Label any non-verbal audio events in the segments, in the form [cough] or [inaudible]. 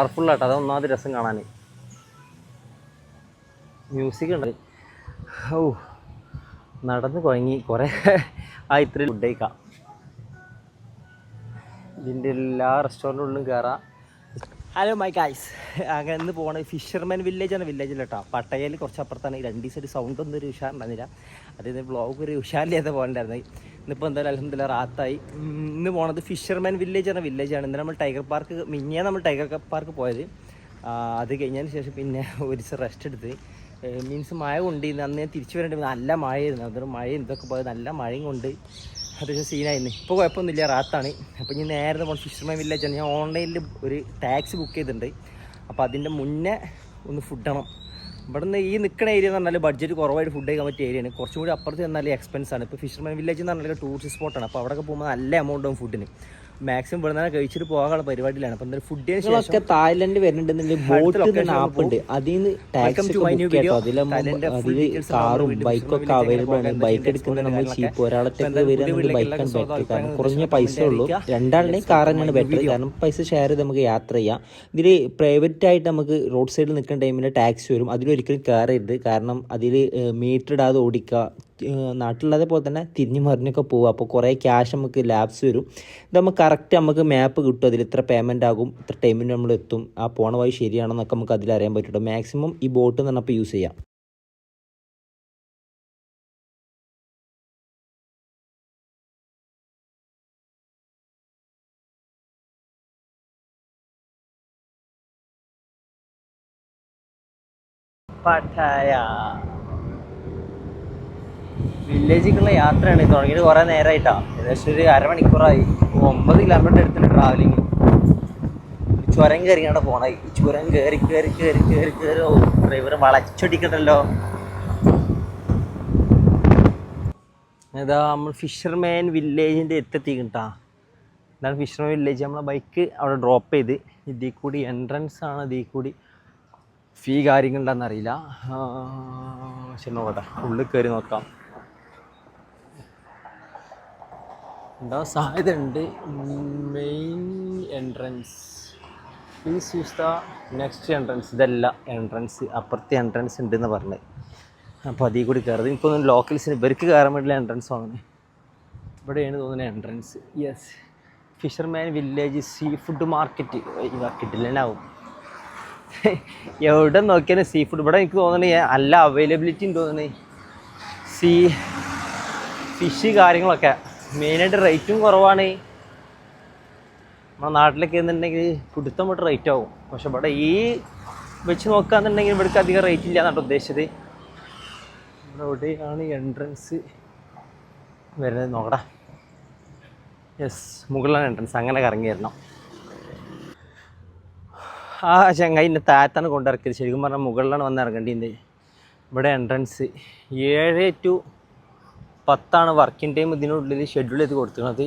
കളർഫുള്ളാട്ടോ അത് ഒന്നാമത് രസം കാണാൻ മ്യൂസിക് ഉണ്ട്. ഓ നടന്ന് കുഴങ്ങി കുറേ ആ ഇത്ര ഫുഡ് കഴിക്കാം. ഇതിന്റെ എല്ലാ റെസ്റ്റോറന്റുകളിലും കയറാം ഹലോ മൈ ഗൈസ് അങ്ങനെ ഇന്ന് പോകണത് ഫിഷർമാൻ വില്ലേജ് വില്ലേജിൽ കേട്ടോ പട്ടയയിൽ കുറച്ച് അപ്പുറത്താണ് രണ്ട് ദിവസം ഒരു സൗണ്ട് ഒന്നും ഒരു ഉഷാറുണ്ടായിരുന്നില്ല. അതായത് ബ്ലോഗ് ഒരു ഉഷാറില്ലാത്ത പോകണ്ടായിരുന്നു. ഇന്നിപ്പോൾ എന്തായാലും അലഹമില്ല റാത്തായി. ഇന്ന് പോണത് ഫിഷർമാൻ വില്ലേജ് എന്ന വില്ലേജാണ് ഇന്ന് നമ്മൾ ടൈഗർ പാർക്ക് മിഞ്ഞാ നമ്മൾ ടൈഗർ പാർക്ക് പോയത്. അത് കഴിഞ്ഞതിന് ശേഷം പിന്നെ ഒരു റെസ്റ്റ് എടുത്ത്. മീൻസ് മഴ കൊണ്ട് അന്ന് ഞാൻ തിരിച്ചു വരേണ്ടി. നല്ല മഴയായിരുന്നു. അതൊരു മഴ ഇതൊക്കെ പോയത്. നല്ല മഴയും കൊണ്ട് അത്യാവശ്യം സീനായിരുന്നു ഇപ്പോൾ കുഴപ്പമൊന്നുമില്ല. റാത്താണ്. അപ്പോൾ ഞാൻ നേരത്തെ പോകണം ഫിഷർമാൻ വില്ലേജാണ് ഞാൻ ഓൺലൈനിൽ ഒരു ടാക്സി ബുക്ക് ചെയ്തിട്ടുണ്ട്. അപ്പോൾ അതിന്റെ മുന്നേ ഒന്ന് ഫുഡ് ഫുഡണം ഇവിടെ നിന്ന് ഈ നിൽക്കുന്ന ഏരിയ എന്ന് പറഞ്ഞാൽ ബഡ്ജറ്റ് കുറവായിട്ട് ഫുഡ് കഴിക്കാൻ പറ്റിയ ഏരിയയാണ് കുറച്ചും കൂടി അപ്പുറത്ത് ചെന്നാൽ എക്സ്പെൻസ് ആണ്. ഇപ്പോൾ ഫിഷർമാൻ വില്ലേജ് എന്ന് പറഞ്ഞാൽ ടൂറിസ്റ്റ് സ്പോട്ടാണ് അപ്പോൾ അവിടെയൊക്കെ പോകുമ്പോൾ നല്ല എമൗണ്ട് ആവും ഫുഡിന് മാക്സിമം ഇവിടെ നിന്ന് കഴിച്ചിട്ട് പോകാനുള്ള പരിപാടിയിലാണ്. അപ്പോൾ എന്തായാലും ശേഷം തായ്ലൻഡ് വരുന്നുണ്ടെന്നുണ്ടെങ്കിൽ ബോട്ട് ആപ്പ് ഉണ്ട്. അതിൽ നിന്ന് ടാക്സി കാറും ഒക്കെ അവൈലബിൾ ആണ് ബൈക്ക് എടുക്കുന്നത് നമ്മൾ കാര്യങ്ങളൊക്കെ. ചീപ്പ് ഒരാളത്തേക്ക് എന്തായാലും വരികയാണെങ്കിൽ പുതിയ ബൈക്കാണ് ബെറ്റർ കാരണം കുറഞ്ഞ പൈസ ഉള്ളൂ. രണ്ടാളുടെയും കാർ തന്നെയാണ് ബെറ്റർ കാരണം പൈസ ഷെയർ ചെയ്ത് നമുക്ക് യാത്ര ചെയ്യാം. ഇതിൽ പ്രൈവറ്റ് ആയിട്ട് നമുക്ക് റോഡ് സൈഡിൽ നിൽക്കുന്ന ടൈമിൽ ടാക്സി വരും. അതിലൊരിക്കലും കയറരുത് കാരണം അതിൽ മീറ്റർ ഇടാതെ ഓടിക്കുക നാട്ടിലുള്ളത് പോലെ തന്നെ തിരിഞ്ഞു മറിഞ്ഞൊക്കെ പോകും അപ്പോൾ കുറേ ക്യാഷ് നമുക്ക് ലാബ്സ് വരും. ഇത് നമുക്ക് കറക്റ്റ് നമുക്ക് മാപ്പ് കിട്ടും. അതിൽ ഇത്ര പേയ്മെന്റ് ആകും. ഇത്ര ടൈമിന് നമ്മൾ എത്തും. ആ പോണ വഴി ശരിയാണെന്നൊക്കെ നമുക്ക് അതിൽ അറിയാൻ പറ്റും മാക്സിമം ഈ ബോട്ട് എന്ന് പറഞ്ഞപ്പോൾ യൂസ് ചെയ്യാം. പട്ടായ വില്ലേജിലേക്കുള്ള യാത്രയാണ് തുടങ്ങിയിട്ട് കുറേ നേരമായിട്ടാ ഏകദേശം ഒരു അരമണിക്കൂറായി. ഒമ്പത് കിലോമീറ്റർ എടുത്തിട്ട് ട്രാവലിങ് ചുരം കയറി അവിടെ പോണായി ചുരം കയറി കയറി കയറി കയറി കയറി. ഡ്രൈവർ വളച്ചൊടിക്കണ്ടല്ലോ ഇതാ നമ്മൾ ഫിഷർമാൻ വില്ലേജിന്റെ എത്തെത്തിക്കിട്ടാ. എന്താണ് ഫിഷർമാൻ വില്ലേജ് നമ്മളെ ബൈക്ക് അവിടെ ഡ്രോപ്പ് ചെയ്ത്. ഇതിൽ കൂടി എൻട്രൻസ് ആണ് ഇതിൽ കൂടി. ഫീ കാര്യങ്ങളുണ്ടാന്നറിയില്ല ശരി നോക്കട്ടെ. ഉള്ളിൽ കയറി നോക്കാം. ഉണ്ടാവാൻ സാധ്യത ഉണ്ട് main entrance please use the next entrance ഇതല്ല എൻട്രൻസ് അപ്പുറത്തെ എൻട്രൻസ് ഉണ്ടെന്ന് പറഞ്ഞത് അപ്പോൾ അതിൽ കൂടി കയറുന്നത് എനിക്കൊന്നും ലോക്കൽസിന് ഇവർക്ക് കയറാൻ വേണ്ടിയുള്ള എൻട്രൻസ് ആണ് ഇവിടെയാണ് തോന്നുന്നത് entrance yes fisherman village sea food market കിട്ടില്ലാവും എവിടെ നോക്കിയാലും സീ ഫുഡ് ഇവിടെ എനിക്ക് തോന്നുന്നത് അല്ല അവൈലബിലിറ്റി തോന്നുന്നത്. സീ ഫിഷ് കാര്യങ്ങളൊക്കെ. മെയിനായിട്ട് റേറ്റും കുറവാണ്. നമ്മുടെ നാട്ടിലൊക്കെ എന്നുണ്ടെങ്കിൽ പിടുത്തം വിട്ട് റേറ്റ് ആവും. പക്ഷെ ഇവിടെ ഈ വെച്ച് നോക്കുകയാണെന്നുണ്ടെങ്കിൽ ഇവിടേക്ക് അധികം റേറ്റ് ഇല്ല എന്നാണ് ഉദ്ദേശിച്ചത്. ഇവിടെ എവിടെയാണ് എൻട്രൻസ് വരുന്നത് നോക്കടാ. യെസ് മുകളിലാണ് എൻട്രൻസ് അങ്ങനെ കറങ്ങി വരണം. ആ ചങ്ങായി എന്റെ താഴത്താണ് കൊണ്ടിറക്കിയത്. ശരിക്കും പറഞ്ഞാൽ മുകളിലാണ് വന്ന് ഇറങ്ങേണ്ടത് ഇവിടെ എൻട്രൻസ് ഏഴ് ടു പത്താണ് വർക്കിംഗ് ടൈം ഇതിനുള്ളിൽ ഷെഡ്യൂൾ ചെയ്ത് കൊടുക്കുന്നത്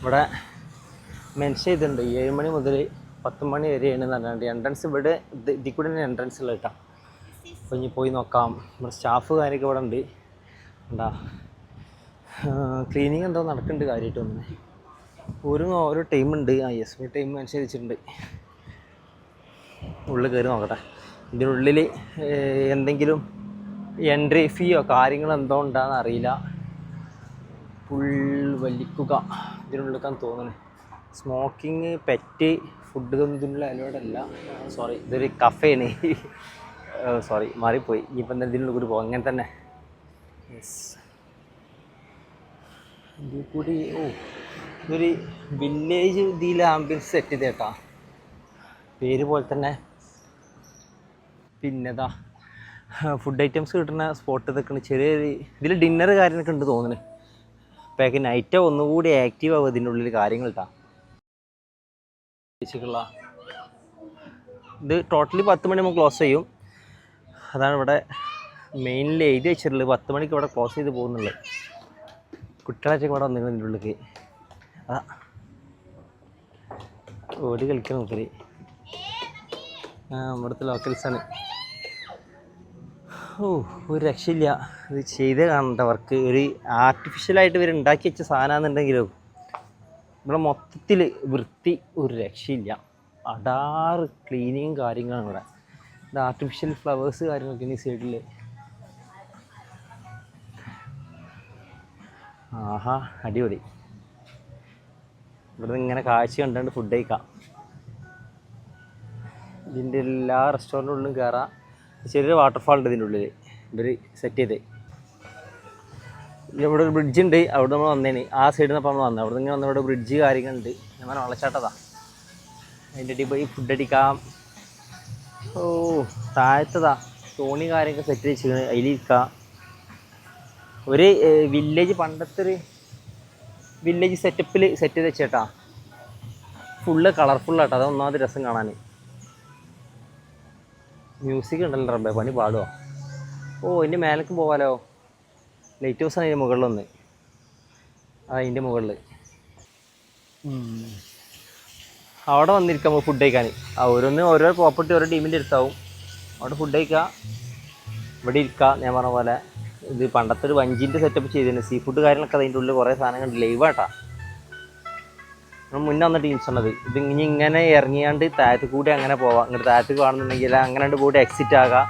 ഇവിടെ മെൻഷൻ ചെയ്തിട്ടുണ്ട് ഏഴ് മണി മുതൽ പത്ത് മണി വരെയാണ് പറഞ്ഞിട്ട് എൻട്രൻസ് ഇവിടെ ഇത് ഇതിൽ കൂടെ തന്നെ എൻട്രൻസ് ഉള്ള കേട്ടോ. അപ്പോൾ ഇനി പോയി നോക്കാം. നമ്മുടെ സ്റ്റാഫ് കാര്യമൊക്കെ ഇവിടെ ഉണ്ട്. എന്താ ക്ലീനിങ് എന്തോ നടക്കുന്നുണ്ട് കാര്യമായിട്ട് ഒന്ന് ഒരു ഓരോ ടൈമുണ്ട് ആ എസ് ബി ടൈം അനുസരിച്ചിട്ടുണ്ട് ഉള്ളിൽ കയറി നോക്കട്ടെ. ഇതിനുള്ളിൽ എന്തെങ്കിലും എൻട്രി ഫീയോ കാര്യങ്ങൾ എന്തോ ഉണ്ടാന്ന് അറിയില്ല. ഫുൾ വലിക്കുക. ഇതിനുള്ളിലേക്കാന്ന് തോന്നുന്നു. സ്മോക്കിങ് പെറ്റ് ഫുഡ് ഇതൊന്നും അലോടല്ല സോറി ഇതൊരു കഫേന് സോറി [laughs] മാറിപ്പോയി. ഇനിയിപ്പം എന്താ ഇതിനുള്ളിൽ കൂടി പോകും അങ്ങനെ തന്നെ. യെസ് ഇതിൽ കൂടി ഓ ഇതൊരു വില്ലേജ് ഇതിൽ ആംബിയൻസ് സെറ്റ് ചെയ്തേട്ടാ. പേര് പോലെ തന്നെ. പിന്നെതാ ഫുഡ് ഐറ്റംസ് കിട്ടുന്ന സ്പോട്ട് ഇതൊക്കെ ചെറിയ ഇതിൽ ഡിന്നർ കാര്യങ്ങളൊക്കെ ഉണ്ട് തോന്നുന്നു. അപ്പോൾ നൈറ്റ് ഒന്നുകൂടി ആക്റ്റീവ് ആവും ഇതിന്റെ ഉള്ളിൽ കാര്യങ്ങൾ ഇത് ടോട്ടലി പത്ത് മണി നമ്മൾ ക്ലോസ് ചെയ്യും. അതാണ് ഇവിടെ മെയിനിൽ എഴുതി വെച്ചിട്ടുള്ളത്. പത്ത് മണിക്ക് ഇവിടെ ക്ലോസ് ചെയ്ത് പോകുന്നുള്ളത്. കുട്ടികളൊക്കെ ഇവിടെ വന്നിരുന്നു ഇതിന്റെ ഉള്ളിലേക്ക്. അതാ. ഓടി കളിക്കണം നോക്കൽ. ആ ഇവിടുത്തെ ലോക്കൽസാണ് ഓ ഒരു രക്ഷയില്ല. ഇത് ചെയ്ത് കാണണ്ട. വർക്ക് ഒരു ആർട്ടിഫിഷ്യലായിട്ട് ഇവർ ഉണ്ടാക്കി വെച്ച സാധനമാണെന്നുണ്ടെങ്കിലും ഇവിടെ മൊത്തത്തിൽ വൃത്തി ഒരു രക്ഷയില്ല. അടാറ് ക്ലീനിങ് കാര്യങ്ങളാണ് ഇവിടെ. ഇത് ആർട്ടിഫിഷ്യൽ ഫ്ലവേഴ്സ് കാര്യങ്ങളൊക്കെ ഈ സൈഡിൽ ആഹാ അടിപൊളി. ഇവിടുന്ന് ഇങ്ങനെ കാഴ്ച കണ്ടുകൊണ്ട് ഫുഡ് കഴിക്കാം. ഇതിന്റെ എല്ലാ റെസ്റ്റോറന്റുകളിലും കയറാം ചെറിയൊരു വാട്ടർഫാൾ ഉണ്ട് ഇതിന്റെ ഉള്ളിൽ ഇവർ സെറ്റ് ചെയ്ത്. ഇവിടെ ഒരു ബ്രിഡ്ജ് ഉണ്ട്. അവിടെ നമ്മൾ വന്നേന്. ആ സൈഡിൽ നിന്ന് നമ്മൾ വന്നത് അവിടെ നിന്ന് വന്ന ബ്രിഡ്ജ് കാര്യങ്ങളുണ്ട്. ഞാൻ വെള്ളച്ചാട്ടതാ. അതിന്റെ അടി പോയി ഫുഡ് അടിക്കാം. ഓ താഴത്തതാ. തോണി കാര്യമൊക്കെ സെറ്റ് വെച്ചിരിക്കുന്നത് അതിലിരിക്കാം. ഒരു വില്ലേജ് പണ്ടത്തെ ഒരു വില്ലേജ് സെറ്റപ്പിൽ സെറ്റ് ചെയ്ത് വെച്ചേട്ടാ. ഫുള്ള് കളർഫുള്ളാട്ടോ അതൊന്നാമത് രസം കാണാൻ മ്യൂസിക് ഉണ്ടല്ലോ റബ്ബേ പണി പാടുമോ ഓ ഇതിന്റെ മേലേക്ക് പോകാലോ ലൈറ്റ് ഹൗസാണ് അതിന്റെ മുകളിലൊന്ന്. ആ അതിന്റെ മുകളിൽ അവിടെ വന്നിരിക്കാം ഫുഡ് കഴിക്കാൻ. ആ ഓരോന്ന് ഓരോ പ്രോപ്പർട്ടി ഓരോ ടീമിന്റെ അടുത്താവും. അവിടെ ഫുഡ് കഴിക്കുക ഇവിടെ ഇരിക്കുക ഞാൻ പറഞ്ഞ പോലെ. ഇത് പണ്ടത്തെ ഒരു വഞ്ചിന്റെ സെറ്റപ്പ് ചെയ്തിരുന്നു. സീ ഫുഡ് കാര്യങ്ങളൊക്കെ അതിന്റെ ഉള്ളിൽ കുറേ സാധനങ്ങൾ ലൈവ് ആട്ടാ നമ്മൾ മുന്നേ വന്ന ടീംസ് ഉള്ളത് ഇത് ഇനി ഇങ്ങനെ ഇറങ്ങിയാണ്ട് താഴത്ത് കൂടി അങ്ങനെ പോവാം. ഇങ്ങോട്ട് താഴത്ത് കാണുന്നുണ്ടെങ്കിൽ അങ്ങനെ കൂടി എക്സിറ്റ് ആകാം.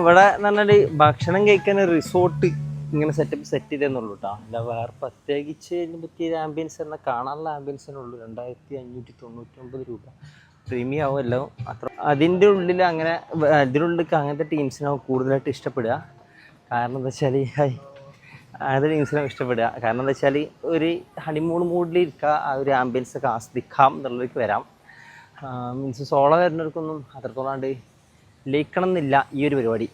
ഇവിടെ എന്ന് ഭക്ഷണം കഴിക്കാൻ റിസോർട്ട് ഇങ്ങനെ സെറ്റപ്പ് സെറ്റ് ചെയ്തെന്നുള്ളൂ കേട്ടോ അല്ല വേറെ പ്രത്യേകിച്ച് ഇതിനെ പറ്റിയ ആംബിയൻസ് എന്ന കാണാനുള്ള ആംബിയൻസിനേ ഉള്ളൂ. രണ്ടായിരത്തി അഞ്ഞൂറ്റി തൊണ്ണൂറ്റൊമ്പത് രൂപ. പ്രീമിയം ആവുമല്ലോ അത്ര അതിന്റെ ഉള്ളിൽ അങ്ങനെ ഇതിനുള്ളിൽ അങ്ങനത്തെ ടീംസിനാവും കൂടുതലായിട്ട് ഇഷ്ടപ്പെടുക. കാരണം എന്താ വെച്ചാൽ അങ്ങനത്തെ ടീംസിനാവും ഇഷ്ടപ്പെടുക. കാരണം എന്താ വെച്ചാൽ ഒരു ഹണിമൂൺ മൂഡിൽ ഇരിക്കുക ആ ഒരു ആംബിയൻസ് ഒക്കെ ആസ്വദിക്കാം എന്നുള്ളവർക്ക് വരാം. മീൻസ് സോളോ വരുന്നവർക്കൊന്നും അത്രത്തോളാണ്ട് ലയിക്കണം എന്നില്ല ഈ ഒരു പരിപാടി.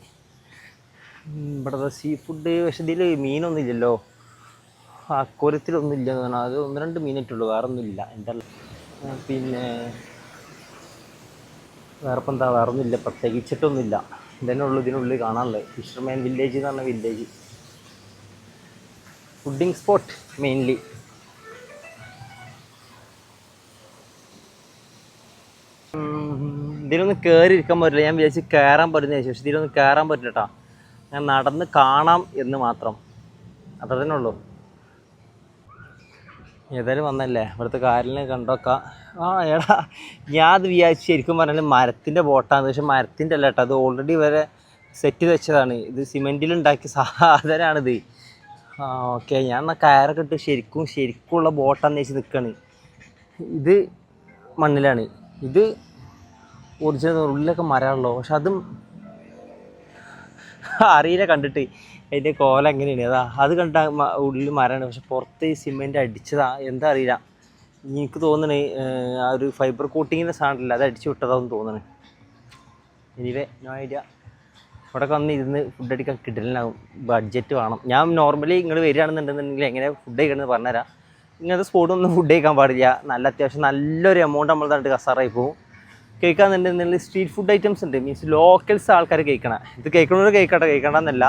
ഇവിടെ സീ ഫുഡ് പക്ഷേ ഇതിൽ മീനൊന്നും ഇല്ലല്ലോ. അക്കോരത്തിലൊന്നും ഇല്ല എന്ന് പറഞ്ഞാൽ അത് ഒന്ന് രണ്ട് മീനിട്ടുള്ളൂ വേറെ ഒന്നും ഇല്ല എന്താ പിന്നെ വേറെ ഇപ്പം എന്താ വേറെ ഒന്നും ഇല്ല പ്രത്യേകിച്ചിട്ടൊന്നുമില്ല. ഇതന്നെ ഉള്ളൂ ഇതിനുള്ളിൽ കാണാനുള്ളത്. ഫിഷർമാൻ വില്ലേജ് എന്ന് പറഞ്ഞ വില്ലേജ് ഫുഡിങ് സ്പോട്ട് മെയിൻലി ഇതിലൊന്ന് കയറി ഇരിക്കാൻ പറ്റില്ല. ഞാൻ വിചാരിച്ച് കയറാൻ പറ്റുന്ന ശേഷം ഇതിലൊന്ന് കയറാൻ പറ്റില്ല കേട്ടോ ഞാൻ നടന്ന് കാണാം എന്ന് മാത്രം. അത്ര തന്നെ ഉള്ളൂ. ഏതായാലും വന്നല്ലേ? ഇവിടുത്തെ കായലിനെ കണ്ടൊക്കെ. ആ എടാ ഞാൻ അത് വിചാരിച്ചു ശരിക്കും പറഞ്ഞാൽ മരത്തിന്റെ ബോട്ടാണ്. പക്ഷെ മരത്തിന്റെ അല്ല കേട്ടോ അത് ഓൾറെഡി വരെ സെറ്റ് വെച്ചതാണ്. ഇത് സിമെന്റിൽ ഉണ്ടാക്കിയ സാധനമാണിത്. ആ ഓക്കെ ഞാൻ എന്നാൽ കയറൊക്കെ ഇട്ട് ശരിക്കും ശരിക്കുള്ള ബോട്ടാന്ന് വെച്ച് നിൽക്കുകയാണ് ഇത് മണ്ണിലാണ്. ഇത് ഒറിജിനൽ ഉള്ളിലൊക്കെ മരമാണല്ലോ. പക്ഷെ അതും അറിയില്ല കണ്ടിട്ട്. അതിന്റെ കോല എങ്ങനെയാണ്? അതാ അത് കണ്ട ഉള്ളിൽ മരമാണ്. പക്ഷെ പുറത്ത് ഈ സിമെന്റ് അടിച്ചതാ. എന്താ അറിയില്ല. എനിക്ക് തോന്നണേ ആ ഒരു ഫൈബർ കോട്ടിങ്ങിന്റെ സാധനമില്ല. അത് അടിച്ചു വിട്ടതാന്ന് തോന്നണേ. എനിവേ നോ ഐഡിയ ഇവിടെ വന്ന് ഇരുന്ന് ഫുഡ് അടിക്കാൻ കിട്ടലിനാകും ബഡ്ജറ്റ് വേണം. ഞാൻ നോർമലി നിങ്ങൾ വരികയാണെന്നുണ്ടെന്നുണ്ടെങ്കിൽ എങ്ങനെ ഫുഡ് കഴിക്കണമെന്ന് പറഞ്ഞുതരാം. ഇങ്ങനത്തെ സ്പോട്ടൊന്നും ഫുഡ് കഴിക്കാൻ പാടില്ല. നല്ല അത്യാവശ്യം നല്ലൊരു എമൗണ്ട് നമ്മൾ തന്നിട്ട് കസാറായി പോകും കേൾക്കാന്നുണ്ടെന്നുണ്ടെങ്കിൽ സ്ട്രീറ്റ് ഫുഡ് ഐറ്റംസ് ഉണ്ട്. മീൻസ് ലോക്കൽസ് ആൾക്കാർ കഴിക്കണം. ഇത് കഴിക്കണവർ കഴിക്കട്ടെ കഴിക്കണമെന്നല്ല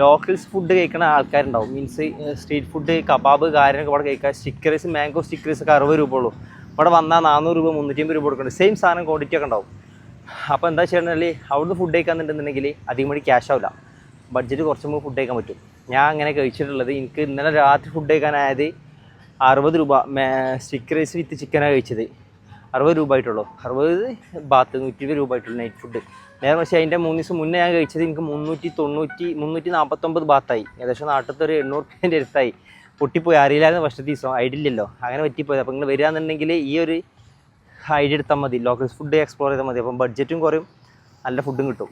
ലോക്കൽസ് ഫുഡ് കഴിക്കണ ആൾക്കാരുണ്ടാവും. മീൻസ് സ്ട്രീറ്റ് ഫുഡ് കബാബ് കാര്യങ്ങളൊക്കെ ഇവിടെ കഴിക്കുക സ്റ്റിക്കറേസ് മാംഗോ സ്റ്റിക്കറേസ് ഒക്കെ അറുപത് രൂപ ഉള്ളൂ. ഇവിടെ വന്നാൽ നാനൂറ് രൂപ മുന്നൂറ്റി അമ്പത് രൂപ കൊടുക്കുന്നുണ്ട് സെയിം സാധനം ക്വാണ്ടിറ്റി ഒക്കെ ഉണ്ടാവും. അപ്പോൾ എന്താ ചെയ്യണമെങ്കിൽ അവിടുന്ന് ഫുഡ് കഴിക്കാന്നുണ്ടെന്നുണ്ടെങ്കിൽ അധികം മണി ക്യാഷ് ആവില്ല. ബഡ്ജറ്റ് കുറച്ചും കൂടി ഫുഡ് കഴിക്കാൻ പറ്റും. ഞാൻ അങ്ങനെ കഴിച്ചിട്ടുള്ളത് എനിക്ക് ഇന്നലെ രാത്രി ഫുഡ് കഴിക്കാനായത് അറുപത് രൂപ സ്റ്റിക്ക് റൈസ് വിത്ത് ചിക്കനാണ് കഴിച്ചത്. അറുപത് രൂപ ആയിട്ടുള്ളൂ. അറുപത് ബാത്ത് നൂറ്റി ഇരുപത് രൂപ ആയിട്ടുള്ളൂ നൈറ്റ് ഫുഡ് നേരെ പക്ഷേ അതിന്റെ മൂന്ന് ദിവസം മുന്നേ ഞാൻ കഴിച്ചത് എനിക്ക് മുന്നൂറ്റി തൊണ്ണൂറ്റി മുന്നൂറ്റി നാൽപ്പത്തൊമ്പത് ബാത്തായി ഏകദേശം നാട്ടിലത്തെ ഒരു എണ്ണൂറ് രൂപേന്റെ അടുത്തായി. പൊട്ടിപ്പോയി. അറിയില്ലായിരുന്നു ഫസ്റ്റ് ദിവസം. ഐഡില്ലല്ലോ അങ്ങനെ പറ്റിപ്പോയത് അപ്പോൾ നിങ്ങൾ വരികയെന്നുണ്ടെങ്കിൽ ഈ ഒരു ഐഡിയ എടുത്താൽ മതി. ലോക്കൽ ഫുഡ് എക്സ്പ്ലോർ ചെയ്താൽ മതി. അപ്പം ബഡ്ജറ്റും കുറയും. നല്ല ഫുഡും കിട്ടും.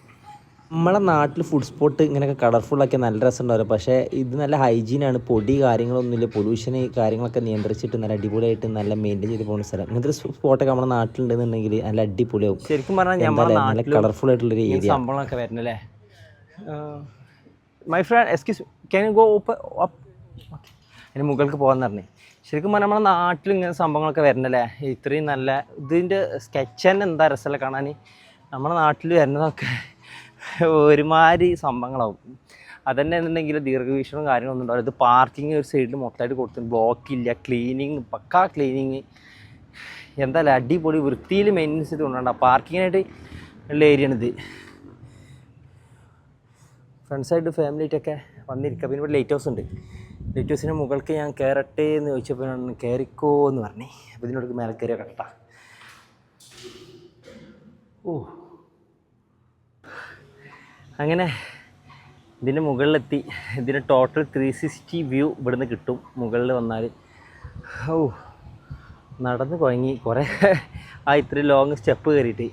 നമ്മളെ നാട്ടിൽ ഫുഡ് സ്പോട്ട് ഇങ്ങനെയൊക്കെ കളർഫുള്ളൊക്കെ നല്ല രസമുണ്ടാവും പക്ഷേ ഇത് നല്ല ഹൈജീനാണ് പൊടി കാര്യങ്ങളൊന്നുമില്ല പൊല്യൂഷൻ കാര്യങ്ങളൊക്കെ നിയന്ത്രിച്ചിട്ട് നല്ല അടിപൊളിയായിട്ട് നല്ല മെയിന്റെയിൻ ചെയ്ത് പോകുന്ന സ്ഥലം. ഇങ്ങനത്തെ ഒരു സ്പോട്ടൊക്കെ നമ്മുടെ നാട്ടിലുണ്ടെന്നുണ്ടെങ്കിൽ നല്ല അടിപൊളിയാവും. ശരിക്കും പറഞ്ഞാൽ നല്ല കളർഫുൾ ആയിട്ടുള്ളൊരു ഏരിയ സംഭവങ്ങളൊക്കെ വരുന്നല്ലേ my friend excuse can go open അതിന് മുകൾക്ക് പോകാൻ പറഞ്ഞു. ശരിക്കും പറഞ്ഞാൽ നമ്മുടെ നാട്ടിൽ ഇങ്ങനെ സംഭവങ്ങളൊക്കെ വരണല്ലേ ഇത്രയും നല്ല ഇതിന്റെ സ്കെച്ച് തന്നെ എന്താ രസമല്ല കാണാൻ നമ്മുടെ നാട്ടിൽ വരുന്നതൊക്കെ ഒരുമാതിരി സംഭവങ്ങളാവും. അതന്നെ എന്നുണ്ടെങ്കിൽ ദീർഘവീക്ഷണവും കാര്യങ്ങളൊന്നും ഉണ്ടാവില്ല. ഇത് പാർക്കിംഗ് ഒരു സൈഡിൽ മൊത്തമായിട്ട് കൊടുത്തു ബ്ലോക്ക് ഇല്ല ക്ലീനിങ് പക്കാ ക്ലീനിങ് എന്തായാലും അടിപൊളി വൃത്തിയിൽ മെയിന്റെനൻസ് ചെയ്ത് കൊണ്ടുപോകണ്ട പാർക്കിങ്ങിനായിട്ട് ഉള്ള ഏരിയയാണിത് ഫ്രണ്ട്സായിട്ട് ഫാമിലിയായിട്ടൊക്കെ വന്നിരിക്കുക പിന്നെ ഇവിടെ ലൈറ്റ് ഹൗസ് ഉണ്ട്. ലൈറ്റ് ഹൗസിന്റെ മുകൾക്ക് ഞാൻ കയറട്ടെ എന്ന് ചോദിച്ചപ്പോൾ ഞാൻ കയറിക്കോ എന്ന് പറഞ്ഞേ. അപ്പോൾ ഇതിനോട് മേലെ കയറിയ കട്ട. ഓ. അങ്ങനെ ഇതിന്റെ മുകളിലെത്തി. ഇതിന് ടോട്ടൽ ത്രീ സിക്സ്റ്റി വ്യൂ ഇവിടുന്ന് കിട്ടും. മുകളിൽ വന്നാൽ. ഓ. നടന്ന് കുഴങ്ങി കുറേ [laughs] ആ ഇത്രയും ലോങ് സ്റ്റെപ്പ് കയറിയിട്ട്.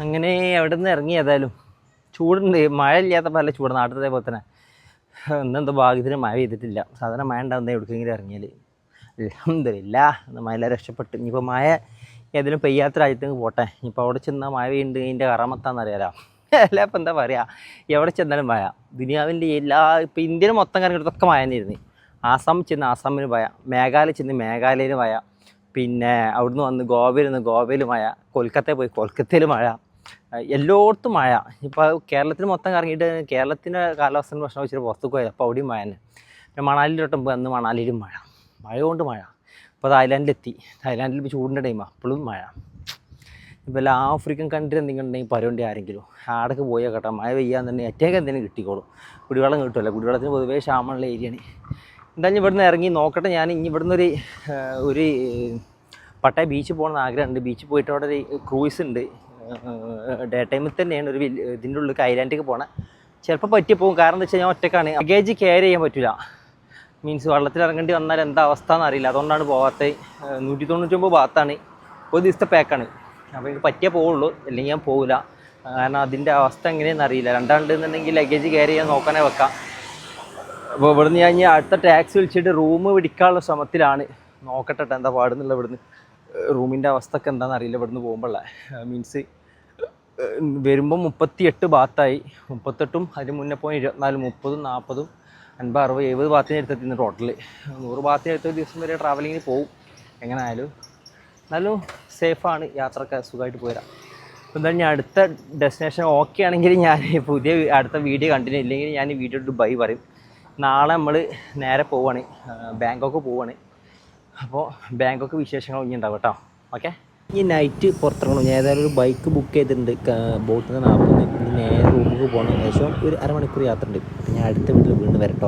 അങ്ങനെ അവിടെ നിന്ന് ഇറങ്ങി ഏതായാലും. ചൂടുണ്ട്. മഴ ഇല്ലാത്ത പല ചൂട്. നാട്ടിലത്തെ പോലെ തന്നെ. ഇന്നെന്തോ ഭാഗ്യത്തിന് മഴ ചെയ്തിട്ടില്ല സാധാരണ മഴ ഉണ്ടാവുന്ന എവിടെക്കെങ്കിലും ഇറങ്ങിയാൽ അലഹമില്ല മഴ രക്ഷപ്പെട്ട്. ഇനിയിപ്പോൾ മഴ ഏതെങ്കിലും പെയ്യാത്ത രാജ്യത്തേക്ക് പോട്ടെ. ഇപ്പോൾ അവിടെ ചെന്നാൽ മഴ പെയ്യുണ്ട് ഇതിന്റെ കറമത്താന്ന് അറിയാലോ അല്ല ഇപ്പം എന്താ പറയുക എവിടെ ചെന്നാലും മഴ. ദുനിയാവിന്റെ എല്ലാ ഇപ്പോൾ ഇന്ത്യയിൽ മൊത്തം കറങ്ങിയിടത്തൊക്കെ മഴ തന്നെയായിരുന്നു. ആസാം ചെന്ന് ആസാമിന് മഴ. മേഘാലയ ചെന്ന് മേഘാലയയിൽ മഴ. പിന്നെ അവിടുന്ന് വന്ന് ഗോവയിൽ നിന്ന് ഗോവയിൽ മഴ. കൊൽക്കത്തയിൽ പോയി. കൊൽക്കത്തയിൽ മഴ. എല്ലായിടത്തും മഴ. ഇപ്പോൾ കേരളത്തിൽ മൊത്തം കറങ്ങിയിട്ട് കേരളത്തിന്റെ കാലാവസ്ഥ പ്രശ്നം വെച്ചിട്ട് പുറത്തേക്ക് പോയത്. അപ്പോൾ അവിടെയും മഴ തന്നെ. പിന്നെ മണാലിയിലോട്ടും പോയി അന്ന് മണാലിയിലും മഴ. മഴ കൊണ്ട് മഴ. ഇപ്പോൾ തായ്ലാൻഡിലെത്തി തായ്ലാൻഡിൽ ഇപ്പോൾ ചൂടിന്റെ അപ്പോഴും മഴ. ഇപ്പോൾ എല്ലാ ആഫ്രിക്കൻ കൺട്രി എന്തെങ്കിലും ഉണ്ടെങ്കിൽ പരുവണ്ടി ആരെങ്കിലും. ആടൊക്കെ പോയാൽ കേട്ടോ. മഴ പെയ്യാന്നുണ്ടെങ്കിൽ ഏറ്റവും എന്തെങ്കിലും കിട്ടിക്കോളും. കുടിവെള്ളം കിട്ടുമല്ലോ. കുടിവെള്ളത്തിന് പൊതുവേ ക്ഷാമമുള്ള ഏരിയയാണ് എന്തായാലും ഇവിടുന്ന് ഇറങ്ങി നോക്കട്ടെ ഞാൻ. ഇനി ഇവിടുന്ന് ഒരു ഒരു പട്ടായ ബീച്ച് പോകണമെന്ന് ആഗ്രഹമുണ്ട്. ബീച്ച് പോയിട്ട് അവിടെ ഒരു ക്രൂയിസ് ഉണ്ട്. ഡേ ടൈമിൽ തന്നെയാണ് ഒരു ഇതിന്റെ ഉള്ളിൽ ഐലാൻഡിലേക്ക് പോകണേ ചിലപ്പോൾ പറ്റി പോകും കാരണം എന്താ വെച്ചാൽ ഞാൻ ഒറ്റക്കാണ്. ലഗേജ് കെയർ ചെയ്യാൻ പറ്റില്ല മീൻസ് വെള്ളത്തിൽ ഇറങ്ങേണ്ടി വന്നാൽ എന്താ അവസ്ഥ എന്നറിയില്ല അതുകൊണ്ടാണ് പോകാത്തത് നൂറ്റി തൊണ്ണൂറ്റൊമ്പത് ഭാഗത്താണ്. ഒരു ദിവസത്തെ പാക്കാണ് അപ്പോൾ എനിക്ക് പറ്റിയേ പോവുള്ളൂ. അല്ലെങ്കിൽ ഞാൻ പോകില്ല കാരണം അതിന്റെ അവസ്ഥ എങ്ങനെയെന്ന് അറിയില്ല. രണ്ടാണ്ട് എന്നുണ്ടെങ്കിൽ ലഗേജ് കെയർ ചെയ്യാൻ നോക്കാനേ വെക്കാം. അപ്പോൾ ഇവിടുന്ന് ഞാൻ അടുത്ത ടാക്സി വിളിച്ചിട്ട് റൂം പിടിക്കാനുള്ള ശ്രമത്തിലാണ്. നോക്കട്ടെ ട്ടോ എന്താ പാടുന്നുള്ള ഇവിടുന്ന്. റൂമിന്റെ അവസ്ഥ ഒക്കെ എന്താണെന്ന് അറിയില്ല. ഇവിടുന്ന് പോകുമ്പോഴേ മീൻസ് വരുമ്പോൾ മുപ്പത്തി എട്ട് ഭാഗത്തായി മുപ്പത്തെട്ടും അതിന് മുന്നേ പോയി ഇരുപത്തിനാല് മുപ്പതും നാൽപ്പതും അൻപത് അറുപത് എഴുപത് ഭാഗത്തിന് എടുത്തെത്തി ടോട്ടൽ നൂറ് ഭാഗത്തിന് എടുത്ത ദിവസം വരെ ട്രാവലിങ്ങിന് പോവും. എങ്ങനെ ആയാലും എന്നാലും സേഫാണ് യാത്രയൊക്കെ സുഖമായിട്ട് പോരാ. അപ്പോൾ എന്തായാലും ഞാൻ അടുത്ത ഡെസ്റ്റിനേഷൻ ഓക്കെ ആണെങ്കിൽ ഞാൻ പുതിയ അടുത്ത വീഡിയോ കണ്ടിന്യൂ ഇല്ലെങ്കിൽ ഞാൻ ഈ വീഡിയോ ബൈ പറയും. നാളെ നമ്മൾ നേരെ പോവാണ്. ബാങ്കോക്ക് പോവാണ്. അപ്പോൾ ബാങ്കോക്ക് വിശേഷങ്ങൾ ഇനി ഉണ്ടാവും കേട്ടോ. ഓക്കെ ഈ നൈറ്റ് പുറത്തിറങ്ങണം. ഞാൻ ഏതായാലും ഒരു ബൈക്ക് ബുക്ക് ചെയ്തിട്ടുണ്ട്. ബോട്ടിൽ നിന്ന് നാൽപ്പത് നേരെ റൂമിലേക്ക് പോകണം ഏകദേശം ഒരു അരമണിക്കൂർ യാത്ര ഉണ്ട് ഞാൻ അടുത്ത വീട്ടിൽ വീണ്ടും വരട്ടോ.